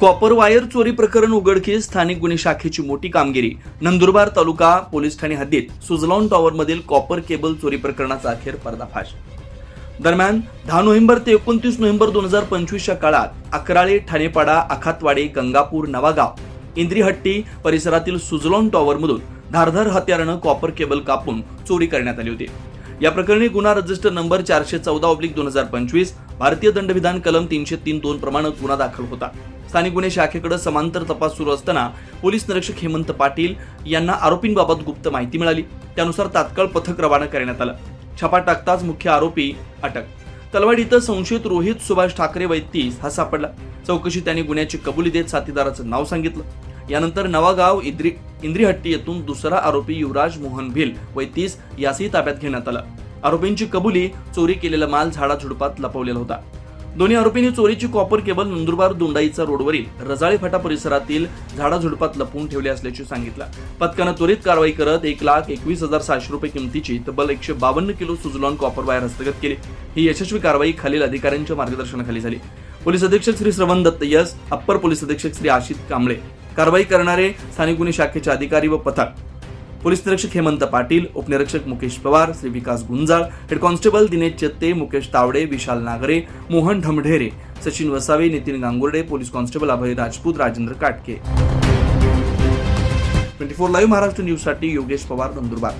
Copper wire चोरी प्रकरण उघडकीस स्थानिक गुन्हे शाखेची मोठी कामगिरी. नंदुरबार तालुका पोलीस ठाणे हद्दीत सुझलॉन टॉवरमधील कॉपर केबल चोरी प्रकरणाचा अखेर पर्दाफाश. दरम्यान दहा नोव्हेंबर ते एकोणतीस नोव्हेंबर दोन हजार पंचवीसच्या काळात अकराळे ठाणेपाडा आखातवाडी गंगापूर नवागाव इंद्रीहट्टी परिसरातील सुझलॉन टॉवरमधून धारधार हत्यारानं कॉपर केबल कापून चोरी करण्यात आली होती. या प्रकरणी गुन्हा रजिस्टर नंबर चारशे चौदा ऑब्लिक दोन हजार पंचवीस भारतीय दंडविधान कलम तीनशे तीन दोन प्रमाणे गुन्हा दाखल होता. स्थानिक गुन्हे शाखेकडे समांतर तपास सुरू असताना पोलीस निरीक्षक हेमंत पाटील यांना आरोपींबाबत गुप्त माहिती मिळाली. त्यानुसार तात्काळ पथक रवाना करण्यात आलं. छापा टाकताच मुख्य आरोपी अटक. तलवाड इथं संशयित रोहित सुभाष ठाकरे वैतीस हा सापडला. चौकशी त्यांनी गुन्ह्याची कबुली देत साथीदाराचं नाव सांगितलं. यानंतर नवागाव इंद्री इंद्रीहट्टी येथून दुसरा आरोपी युवराज मोहन भिल वैतीस यासही ताब्यात घेण्यात आला. आरोपींची कबुली चोरी केलेला माल झाडाझुडपात लपवलेला होता. दोन्ही आरोपींनी चोरीची कॉपर केबल नंदुरबार दोंडाईचा रोडवरील रजाळे फाटा परिसरातील झाडाझुडपात लपवून ठेवले असल्याचे सांगितलं. पथकानं त्वरित कारवाई करत एक लाख एकवीस हजार सहाशे रुपये किमतीची तब्बल एकशे बावन्न किलो सुझलॉन कॉपर वायर हस्तगत केली. ही यशस्वी कारवाई खालील अधिकाऱ्यांच्या मार्गदर्शनाखाली झाली. पोलीस अधीक्षक श्री श्रवण दत्त यस अप्पर पोलीस अधीक्षक श्री आशित कांबळे कारवाई करणारे स्थानिक गुन्हे शाखेचे अधिकारी व पथक. पोलीस निरीक्षक हेमंत पाटील उपनिरीक्षक Mukesh Pawar Shri Vikas Gunjal head constable Dinesh Chatte Mukesh Tawade Vishal Nagare Mohan Dhamdhere Sachin Vasave Nitin Gangurde police constable Abhay Rajput Rajendra Katke. Twenty four live Maharashtra न्यूजसाठी योगेश पवार नंदुरबार.